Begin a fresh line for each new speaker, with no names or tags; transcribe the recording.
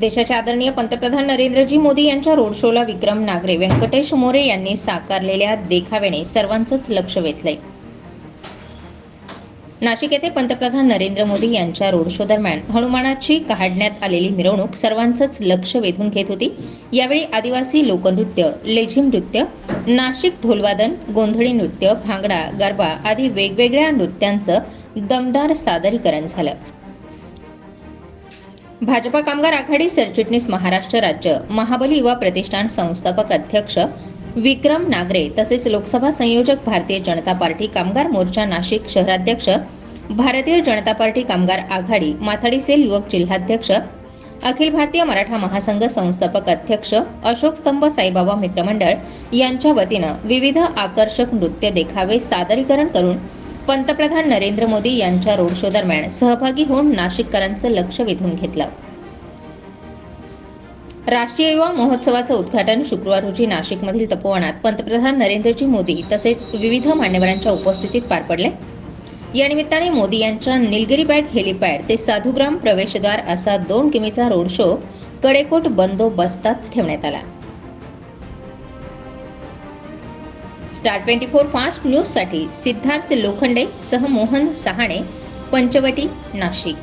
देशाचे आदरणीय पंतप्रधान नरेंद्रजी मोदी यांच्या रोड शोला विक्रम नागरे व्यंकटेश मोरे यांनी साकारलेल्या देखाव्याने सर्वांचंच लक्ष वेधलंय. नाशिक येथे पंतप्रधान नरेंद्र मोदी यांच्या रोड शो दरम्यान हनुमानाची काढण्यात आलेली मिरवणूक सर्वांचंच लक्ष वेधून घेत होती. यावेळी आदिवासी लोकनृत्य लेझिम नृत्य नाशिक ढोलवादन गोंधळी नृत्य भांगडा गरबा आदी वेगवेगळ्या नृत्यांचं दमदार सादरीकरण झालं. भाजपा कामगार आघाडी सरचिटणीस महाराष्ट्र राज्य महाबली युवा प्रतिष्ठान संस्थापक अध्यक्ष विक्रम नागरे तसेच लोकसभा संयोजक भारतीय जनता पार्टी कामगार मोर्चा नाशिक शहराध्यक्ष भारतीय जनता पार्टी कामगार आघाडी माथाडी सेल युवक जिल्हाध्यक्ष अखिल भारतीय मराठा महासंघ संस्थापक अध्यक्ष अशोक स्तंभ साईबाबा मित्रमंडळ यांच्या वतीनं विविध आकर्षक नृत्य देखावे सादरीकरण करून पंतप्रधान नरेंद्र मोदी यांच्या रोड शो दरम्यान सहभागी होऊन नाशिककरांचं लक्ष वेधून घेतलं. राष्ट्रीय युवा महोत्सवाचं उद्घाटन शुक्रवार रोजी नाशिकमधील तपोवनात पंतप्रधान नरेंद्रजी मोदी तसेच विविध मान्यवरांच्या उपस्थितीत पार पडले. या निमित्ताने मोदी यांच्या निलगिरी बॅग हेलिपॅड ते साधुग्राम प्रवेशद्वार असा दोन किमीचा रोड शो कडेकोट बंदोबस्तात ठेवण्यात आला. स्टार ट्वेंटी फोर फास्ट न्यूजसाठी सिद्धार्थ लोखंडे सह मोहन सहाणे पंचवटी नाशिक.